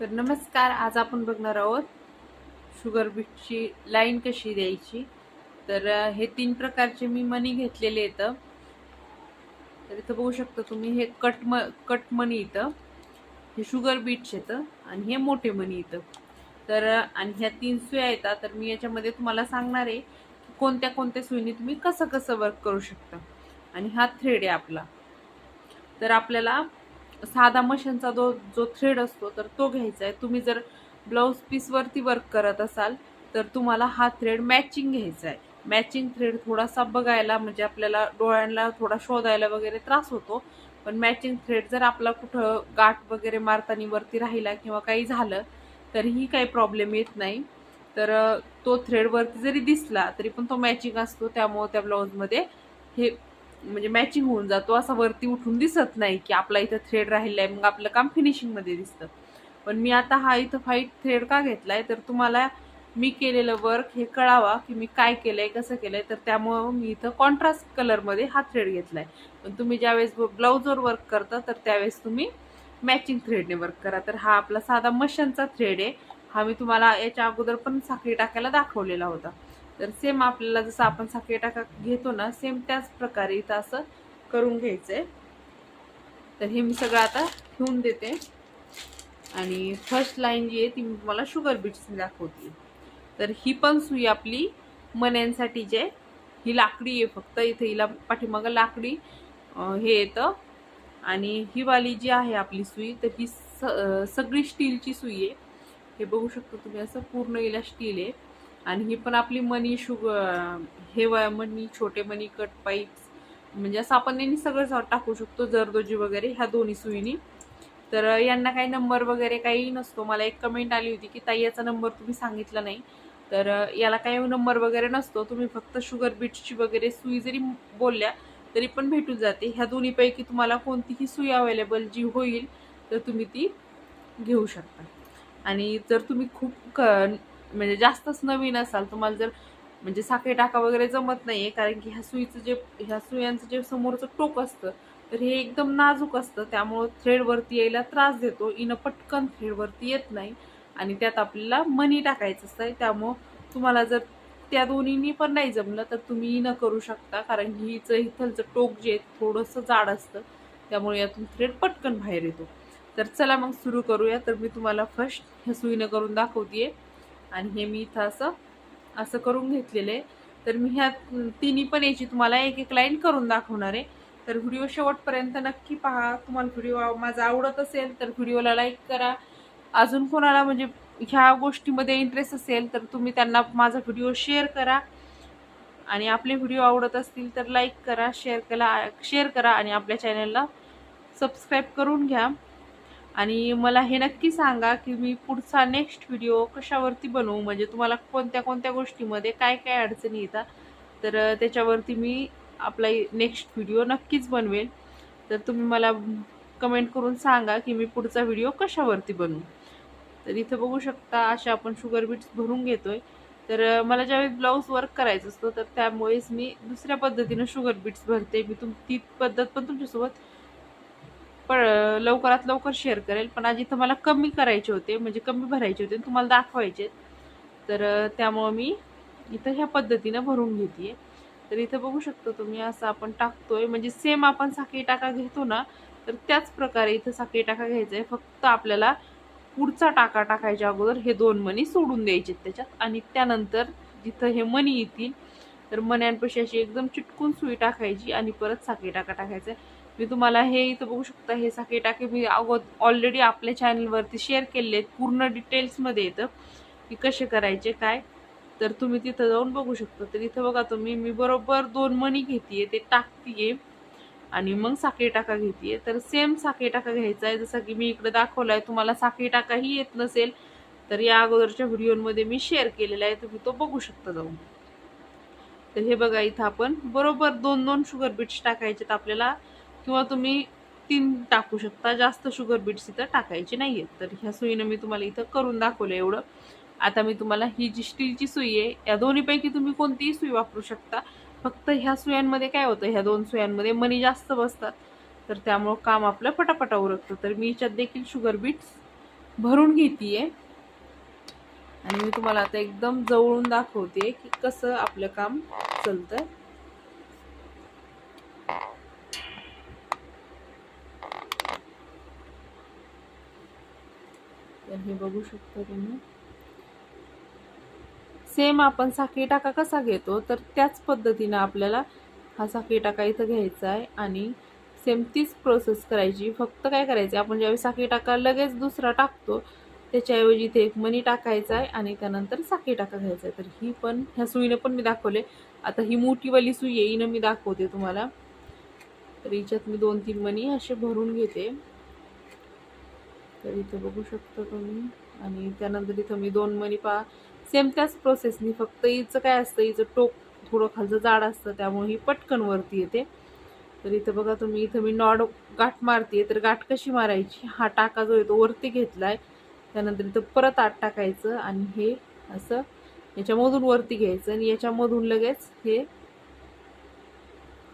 तर नमस्कार आज आपण बघणार आहोत शुगर बीटची लाईन कशी द्यायची. तर हे तीन प्रकारचे मी मनी घेतलेले इथं तर इथं बघू शकता तुम्ही हे कट म कट मनी इथं हे शुगर बीट्स येतं आणि हे मोठे मनी येतं तर आणि ह्या तीन सुया येतात तर मी याच्यामध्ये तुम्हाला सांगणार आहे की कोणत्या कोणत्या सुईने तुम्ही कसं कसं वर्क करू शकता. आणि हा थ्रेड आहे आपला. तर आपल्याला साधा मशीनचा जो जो थ्रेड असतो तर तो घ्यायचा आहे. तुम्ही जर ब्लाऊज पीसवरती वर्क करत असाल तर तुम्हाला हा थ्रेड मॅचिंग घ्यायचा आहे. मॅचिंग थ्रेड थोडासा बघायला म्हणजे आपल्याला डोळ्यांना थोडा शोधायला वगैरे त्रास होतो. पण मॅचिंग थ्रेड जर आपला कुठं गाठ वगैरे मारताना वरती राहिला किंवा काही झालं तरीही काही प्रॉब्लेम येत नाही. तर तो थ्रेडवरती जरी दिसला तरी पण तो मॅचिंग असतो. त्यामुळं त्या ब्लाऊजमध्ये हे म्हणजे मॅचिंग होऊन जातो. असा वरती उठून दिसत नाही की आपला इथं थ्रेड राहिलाय मग आपलं काम फिनिशिंगमध्ये दिसतं. पण मी आता हा इथं फाईट थ्रेड का घेतलाय? तर तुम्हाला मी केलेलं वर्क हे कळावा की मी काय केलंय कसं केलंय. तर त्यामुळं मी इथं कॉन्ट्रास्ट कलरमध्ये हा थ्रेड घेतलाय. पण तुम्ही ज्यावेळेस ब्लाऊजवर वर्क करता तर त्यावेळेस तुम्ही मॅचिंग थ्रेडने वर्क करा. तर हा आपला साधा मशीनचा थ्रेड आहे. हा मी तुम्हाला याच्या अगोदर पण साखळी टाकायला दाखवलेला होता. तर सेम आपल्याला जसं आपण साखळी टाका घेतो ना सेम त्याच प्रकारे इथं असं करून घ्यायचंय. तर हे मी सगळं आता ठेवून देते. आणि फर्स्ट लाईन जी आहे ती मी तुम्हाला शुगर बीट्स दाखवते. तर ही पण सुई आपली मण्यांसाठी जे ही लाकडी आहे फक्त. इथे हिला पाठीमागं लाकडी हे येतं. आणि ही वाली जी आहे आपली सुई तर ही स सगळी स्टीलची सुई आहे. हे बघू शकतो तुम्ही असं पूर्ण हिला स्टील आहे. आणि ही पण आपली मनी शुग हे व मनी छोटे मनी कट पाईप्स म्हणजे असं आपण यांनी सगळं टाकू शकतो जरदोजी वगैरे ह्या दोन्ही सुईनी. तर यांना काही नंबर वगैरे काही नसतो. मला एक कमेंट आली होती की ताई याचा नंबर तुम्ही सांगितला नाही. तर याला काही नंबर वगैरे नसतो. तुम्ही फक्त शुगर बीट्सची वगैरे सुई जरी बोलल्या तरी पण भेटून जाते. ह्या दोन्हीपैकी तुम्हाला कोणतीही सुई अवेलेबल जी होईल तर तुम्ही ती घेऊ शकता. आणि जर तुम्ही खूप क म्हणजे जास्तच नवीन असाल तुम्हाला जर म्हणजे साखळी टाका वगैरे जमत नाहीये कारण की ह्या सुईचं जे ह्या सुयांचं जे समोरचं टोक असतं तर हे एकदम नाजूक असतं. त्यामुळं थ्रेडवरती यायला त्रास देतो. इनं पटकन थ्रेडवरती येत नाही आणि त्यात आपल्याला मनी टाकायचं असतं. त्यामुळं तुम्हाला जर त्या दोन्हीनी पण नाही जमलं तर तुम्ही इनं करू शकता. कारण की हिचं इथलचं टोक जे थोडंसं जाड असतं. त्यामुळे यातून थ्रेड पटकन बाहेर येतो. तर चला मग सुरू करूया. तर मी तुम्हाला फर्स्ट ह्या सुईनं करून दाखवतेय. आणि हे मी इथं असं असं करून घेतलेलं आहे. तर मी ह्या तिन्ही पण याची तुम्हाला एक एक लाईन करून दाखवणार आहे. तर व्हिडिओ शेवटपर्यंत नक्की पहा. तुम्हाला व्हिडिओ माझा आवडत असेल तर व्हिडिओला लाईक करा. अजून कोणाला म्हणजे ह्या गोष्टीमध्ये इंटरेस्ट असेल तर तुम्ही त्यांना माझा व्हिडिओ शेअर करा. आणि आपले व्हिडिओ आवडत असतील तर लाईक करा शेअर करा शेअर करा आणि आपल्या चॅनलला सबस्क्राईब करून घ्या. आणि मला हे नक्की सांगा की मी पुढचा नेक्स्ट व्हिडिओ कशावरती बनवू? म्हणजे तुम्हाला कोणत्या कोणत्या गोष्टीमध्ये काय काय अडचणी येतात? तर त्याच्यावरती मी आपला नेक्स्ट व्हिडिओ नक्कीच बनवेल. तर तुम्ही मला कमेंट करून सांगा की मी पुढचा व्हिडिओ कशावरती बनवू? तर इथं बघू शकता अशा आपण शुगर बीट्स भरून घेतोय. तर मला ज्यावेळेस ब्लाऊज वर्क करायचं असतं तर त्यामुळेच मी दुसऱ्या पद्धतीनं शुगर बीट्स भरते. मी तुम ती पद्धत पण तुमच्यासोबत पण लवकरात लवकर शेअर करेल. पण आज इथं मला कमी करायचे होते म्हणजे कमी भरायचे होते तुम्हाला दाखवायचे तर त्यामुळं मी इथं ह्या पद्धतीनं भरून घेते तर इथं बघू शकतो तुम्ही असं आपण टाकतोय. म्हणजे सेम आपण साखळी टाका घेतो ना तर त्याच प्रकारे इथं साखळी टाका घ्यायचा आहे. फक्त आपल्याला पुढचा टाका टाकायच्या अगोदर हे दोन मणी सोडून द्यायचे त्याच्यात. आणि त्यानंतर जिथं हे मणी येतील तर मण्यांपाशी अशी एकदम चिटकून सुई टाकायची आणि परत साखळी टाका टाकायचा मी तुम्हाला हे इथं बघू शकता हे सगळे टाके मी अगोदर ऑलरेडी आपल्या चॅनलवरती शेअर केलेले आहेत. पूर्ण डिटेल्समध्ये येतं की कसे करायचे काय? तर तुम्ही तिथं जाऊन बघू शकता. तर इथं बघा तुम्ही मी बरोबर दोन मणी घेते ते टाकतीये. आणि मग साखळी टाका घेते तर सेम साखळी टाका घ्यायचा आहे. जसं की मी इकडे दाखवला आहे तुम्हाला साखळी टाकाही येत नसेल तर या अगोदरच्या व्हिडिओमध्ये मी शेअर केलेला आहे. तुम्ही तो बघू शकता जाऊन. तर हे बघा इथं आपण बरोबर दोन दोन शुगर बीट्स टाकायचे आपल्याला. किंवा तुम्ही तीन टाकू शकता. जास्त शुगर बीट्स इथं टाकायचे नाही आहेत तर ह्या सुईनं मी तुम्हाला इथं करून दाखवलं एवढं. आता मी तुम्हाला ही जी स्टीलची सुई आहे या दोन्हीपैकी तुम्ही कोणतीही सुई वापरू शकता. फक्त ह्या सुयांमध्ये काय होतं ह्या दोन सुयांमध्ये मनी जास्त बसतात. तर त्यामुळं काम आपलं पटापटा उरकतं. तर मी याच्यात देखील शुगर बीट्स भरून घेतीये. आणि मी तुम्हाला आता एकदम जवळून दाखवते की कसं आपलं काम चालतं. तर हे बघू शकता तुम्ही. सेम आपण साखळी टाका कसा घेतो तर त्याच पद्धतीनं आपल्याला हा साखळी टाका इथं घ्यायचा आहे आणि सेम तीच प्रोसेस करायची. फक्त काय करायचं आपण ज्यावेळी साखळी टाका लगेच दुसरा टाकतो त्याच्याऐवजी इथे एक मणी टाकायचा आहे आणि त्यानंतर साखळी टाका घ्यायचा आहे. तर ही पण ह्या सुईनं पण मी दाखवले. आता ही मोठीवाली सुई आहे मी दाखवते तुम्हाला. तर हिच्यात मी दोन तीन मणी असे भरून घेते. तर इथं बघू शकता तुम्ही. आणि त्यानंतर इथं मी दोन मणी पा सेम त्याच प्रोसेसनी फक्त हिचं काय असतं हिचं टोक थोडं खालचं जाड असतं त्यामुळे ही पटकन वरती येते. तर इथं बघा तुम्ही इथं मी नॉड गाठ मारते तर गाठ कशी मारायची? हा टाका जो आहे तो वरती घेतला आहे त्यानंतर इथं परत आत टाकायचं आणि हे असं याच्यामधून वरती घ्यायचं आणि याच्यामधून लगेच हे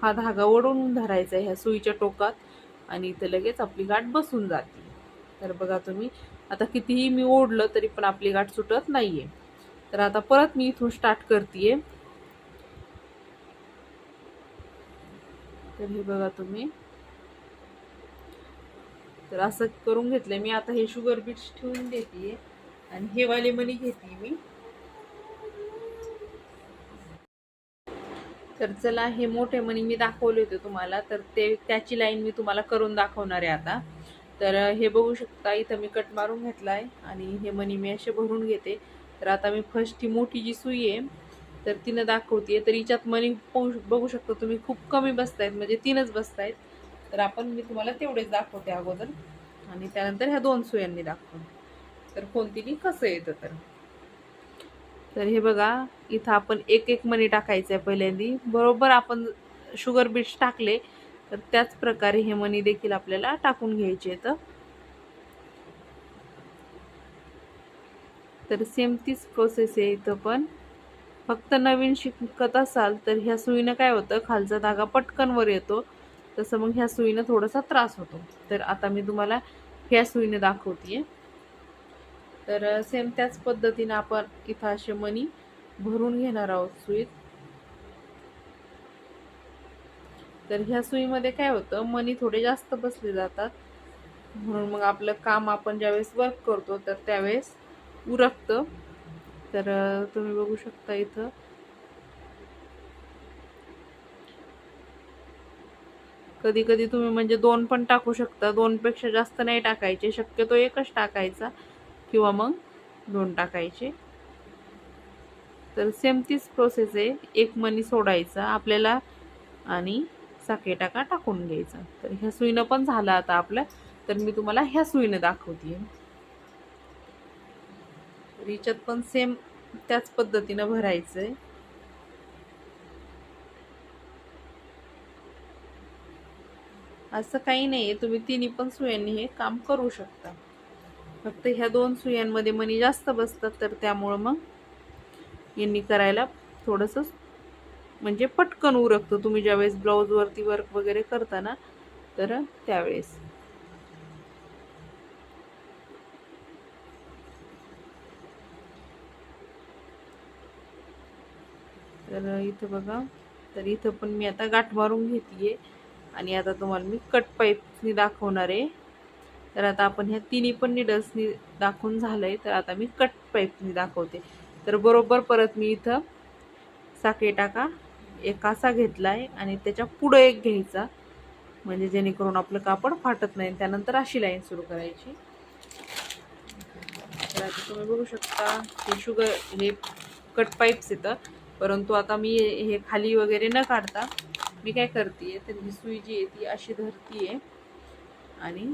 हा धागा ओढून धरायचा ह्या सुईच्या टोकात. आणि इथं लगेच आपली गाठ बसून जाते. तर बघा तुम्ही आता कितीही मी ओढलं तरी पण आपली गाठ सुटत नाहीये. तर आता परत मी इथून स्टार्ट करते तर हे बघा तुम्ही. तर असं करून घेतलंय. मी आता हे शुगर बीट्स ठेवून देते आणि हे वाले मनी घेते मी. तर चला हे मोठे मनी मी दाखवले होते तुम्हाला. तर ते त्याची लाईन मी तुम्हाला करून दाखवणार आहे आता. तर हे बघू शकता इथं मी कट मारून घेतला आहे आणि हे मनी मी असे भरून घेते. तर आता मी फर्स्ट ही मोठी जी सुई आहे तर तिनं दाखवते तर हिच्यात मनी बघू शकता तुम्ही खूप कमी बसतायत म्हणजे तीनच बसतायत. तर आपण मी तुम्हाला तेवढेच दाखवते अगोदर. आणि त्यानंतर ह्या दोन सुयांनी दाखवून. तर कोणतीही कसं येतं तर? तर हे बघा इथं आपण एक एक मनी टाकायचं आहे पहिल्यांदी. बरोबर आपण शुगर बीट्स टाकले तर त्याच प्रकारे हे मनी देखील आपल्याला टाकून घ्यायचे आहेत. तर सेम तीच प्रोसेस आहे इथं पण. फक्त नवीन शिकत असाल तर ह्या सुईनं काय होतं? खालचा धागा पटकन वर येतो. तसं मग ह्या सुईनं थोडासा त्रास होतो. तर आता मी तुम्हाला ह्या सुईने दाखवते तर सेम त्याच पद्धतीने आपण इथं असे मनी भरून घेणार आहोत सुईत. तर ह्या सुईमध्ये काय होतं मनी थोडे जास्त बसले जातात. म्हणून मग आपलं काम आपण ज्यावेळेस वर्क करतो तर त्यावेळेस उरकतं. तर तुम्ही बघू शकता इथं. कधी कधी तुम्ही म्हणजे दोन पण टाकू शकता. दोनपेक्षा जास्त नाही टाकायचे. शक्यतो एकच टाकायचा किंवा मग दोन टाकायचे. तर सेम तीच प्रोसेस आहे. एक मनी सोडायचा आपल्याला आणि साखळे टाका टाकून घ्यायचा? तर ह्या सुईनं पण झालं आता आपलं. तर मी तुम्हाला ह्या सुईनं दाखवते हिच्यात पण सेम त्याच पद्धतीनं भरायचं आहे असं काही नाही आहे तुम्ही तिन्ही पण सुयांनी हे काम करू शकता. फक्त ह्या दोन सुयांमध्ये मनी जास्त बसतात तर त्यामुळं मग यांनी करायला थोडंसं म्हणजे पटकन उरकतं. तुम्ही ज्यावेळेस ब्लाऊजवरती वर्क वगैरे करता ना तर त्यावेळेस. तर इथं बघा तर इथं पण मी आता गाठ मारून घेते आणि आता तुम्हाला मी कट पाईपनी दाखवणार आहे. तर आता आपण ह्या तिन्ही पण निडल्सनी दाखवून झालंय तर आता मी कट पाईपनी दाखवते. तर बरोबर परत मी इथं साखे टाका. एक असा आहे आणि त्याच्या पुढं एक घ्यायचा. म्हणजे जेणेकरून आपलं कापड फाटत नाही. त्यानंतर अशी लाईन सुरू करायची. तर आता तुम्ही बघू शकता हे शुगर हे कट पाईप्स येतं. परंतु आता मी हे खाली वगैरे न काढता मी काय करते तर ही सुई जी आहे ती अशी धरती आहे आणि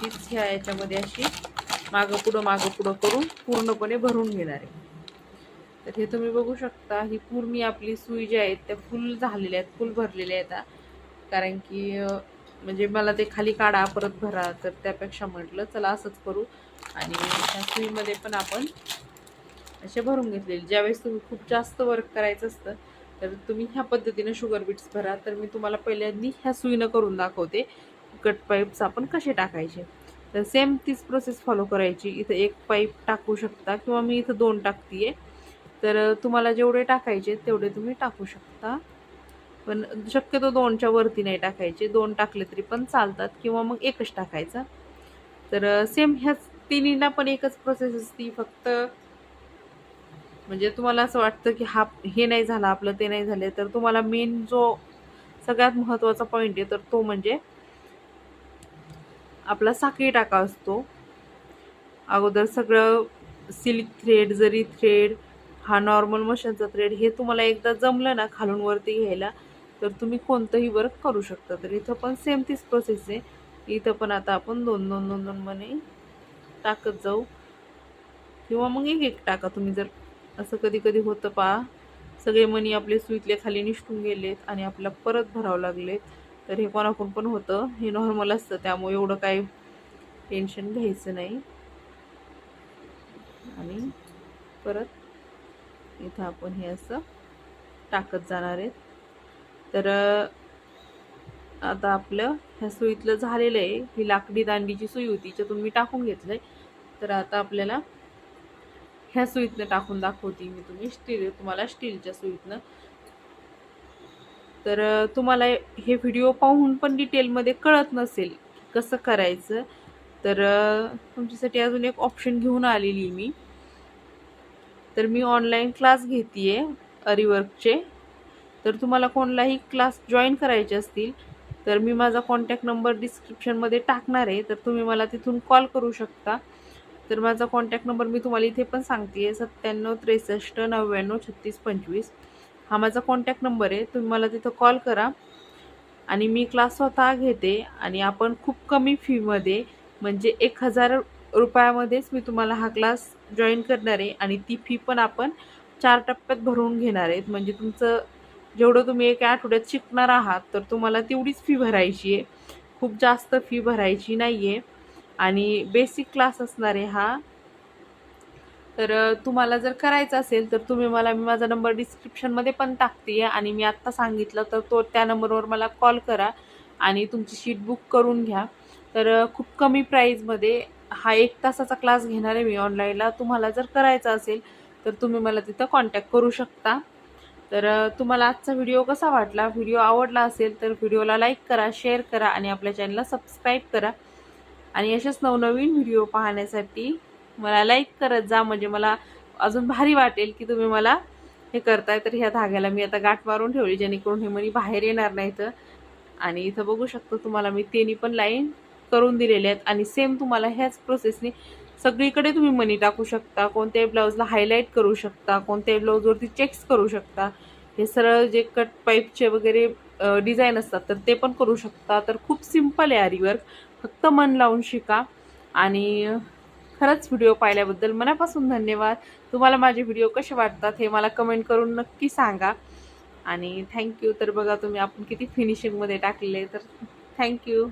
तीच ह्या याच्यामध्ये अशी मागं पुढं मागं पुढं करून पूर्णपणे भरून घेणार आहे. तर हे तुम्ही बघू शकता ही पूर्ण आपली सुई जी आहेत त्या फुल झालेल्या आहेत फुल भरलेल्या आहेत. कारण की म्हणजे मला ते खाली काढा परत भरा तर त्यापेक्षा म्हटलं चला असंच करू. आणि त्या सुईमध्ये पण आपण असे भरून घेतलेले ज्यावेळेस तुम्ही खूप जास्त वर्क करायचं असतं तर तुम्ही ह्या पद्धतीनं शुगर बीट्स भरा. तर मी तुम्हाला पहिल्यांदा ह्या सुईनं करून दाखवते कट पाईप्स आपण कसे टाकायचे. तर सेम तीच प्रोसेस फॉलो करायची. इथं एक पाईप टाकू शकता किंवा मी इथं दोन टाकतीये. तर तुम्हाला जेवढे टाकायचे तेवढे तुम्ही टाकू शकता. पण शक्यतो दोनच्या वरती नाही टाकायचे. दोन टाकले तरी पण चालतात किंवा मग एकच टाकायचा. तर सेम ह्याच तिन्हीला पण एकच प्रोसेस असती. फक्त म्हणजे तुम्हाला असं वाटतं की हा हे नाही झालं आपलं ते नाही झालं. तर तुम्हाला मेन जो सगळ्यात महत्त्वाचा पॉईंट आहे तर तो म्हणजे आपला साखळी टाका असतो. अगोदर सगळं सिल्क थ्रेड जरी थ्रेड हा नॉर्मल मशीनचा थ्रेड हे तुम्हाला एकदा जमलं ना खालून वरती घ्यायला तर तुम्ही कोणतंही वर्क करू शकता. तर इथं पण सेम तीच प्रोसेस आहे. इथं पण आता आपण दोन दोन दोन दोन मने टाकत जाऊ. किंवा मग एक एक टाका तुम्ही जर असं कधी कधी होतं पा सगळे मनी आपले सुईतले खाली निष्ठून गेलेत आणि आपल्याला परत भरावं लागलेत. तर हे कोणाकडून पण होतं. हे नॉर्मल असतं. त्यामुळे एवढं काही टेन्शन घ्यायचं नाही. आणि परत इथं आपण हे असं टाकत जाणार आहेत. तर आता आपलं ह्या सुईतलं झालेलं आहे. ही लाकडी दांडीची सुई होती त्याच्यातून मी टाकून घेतलंय. तर आता आपल्याला ह्या सुईतनं टाकून दाखवते मी तुम्ही. स्टील तुम्हाला स्टीलच्या सुईतनं. तर तुम्हाला हे व्हिडिओ पाहून पण डिटेलमध्ये कळत नसेल कसं करायचं. तर तुमच्यासाठी अजून एक ऑप्शन घेऊन आलेली मी. तर मी ऑनलाईन क्लास घेते आहे अरिवर्कचे तर तुम्हाला कोणलाही क्लास जॉईन करायचे असतील तर मी माझा कॉन्टॅक्ट नंबर डिस्क्रिप्शनमध्ये टाकणार आहे. तर तुम्ही मला तिथून कॉल करू शकता. तर माझा कॉन्टॅक्ट नंबर मी तुम्हाला इथे पण सांगते आहे सत्त्याण्णव त्रेसष्ट नव्याण्णव छत्तीस पंचवीस. हा माझा कॉन्टॅक्ट नंबर आहे. तुम्ही मला तिथं कॉल करा. आणि मी क्लास स्वतः घेते. आणि आपण खूप कमी फीमध्ये म्हणजे एक हजार रुपयामध्येच मी तुम्हाला हा क्लास जॉईन करणार आहे आणि ती फी पण आपण चार टप्प्यात भरून घेणार आहेत. म्हणजे तुमचं जेवढं तुम्ही एका आठवड्यात शिकणार आहात तर तुम्हाला तेवढीच फी भरायची आहे. खूप जास्त फी भरायची नाही आहे आणि बेसिक क्लास असणार आहे हा. तर तुम्हाला जर करायचं असेल तर तुम्ही मला मी माझा नंबर डिस्क्रिप्शनमध्ये पण टाकते आहे आणि मी आत्ता सांगितलं तर तो त्या नंबरवर मला कॉल करा आणि तुमची शीट बुक करून घ्या. तर खूप कमी प्राईजमध्ये हा एक तासाचा क्लास घेणार आहे मी ऑनलाईनला तुम्हाला जर करायचा असेल तर तुम्ही मला तिथं कॉन्टॅक्ट करू शकता. तर तुम्हाला आजचा व्हिडिओ कसा वाटला? व्हिडिओ आवडला असेल तर व्हिडिओला लाईक करा शेअर करा आणि आपल्या चॅनलला सबस्क्राईब करा. आणि असेच नवनवीन व्हिडिओ पाहण्यासाठी मला लाईक करत जा. म्हणजे मला अजून भारी वाटेल की तुम्ही मला हे करताय. तर ह्या धाग्याला मी आता गाठ मारून ठेवली जेणेकरून हे मनी बाहेर येणार नाही तर आणि इथं बघू शकतो तुम्हाला मी तेनी पण लाईन करून दिलेले आहेत आणि सेम तुम्हाला ह्याच प्रोसेसने सगळीकडे तुम्ही मनी टाकू शकता कोणत्याही ब्लाऊजला हायलाईट करू शकता कोणत्याही ब्लाऊजवरती चेक्स करू शकता. हे सरळ जे कट पाईपचे वगैरे डिझाईन असतात तर ते पण करू शकता. तर खूप सिंपल आहे आरीवर्क फक्त मन लावून शिका. आणि खरंच व्हिडिओ पाहिल्याबद्दल मनापासून धन्यवाद. तुम्हाला माझे व्हिडिओ कसे वाटतात हे मला कमेंट करून नक्की सांगा. आणि थँक्यू तर बघा तुम्ही आपण किती फिनिशिंगमध्ये टाकले तर थँक्यू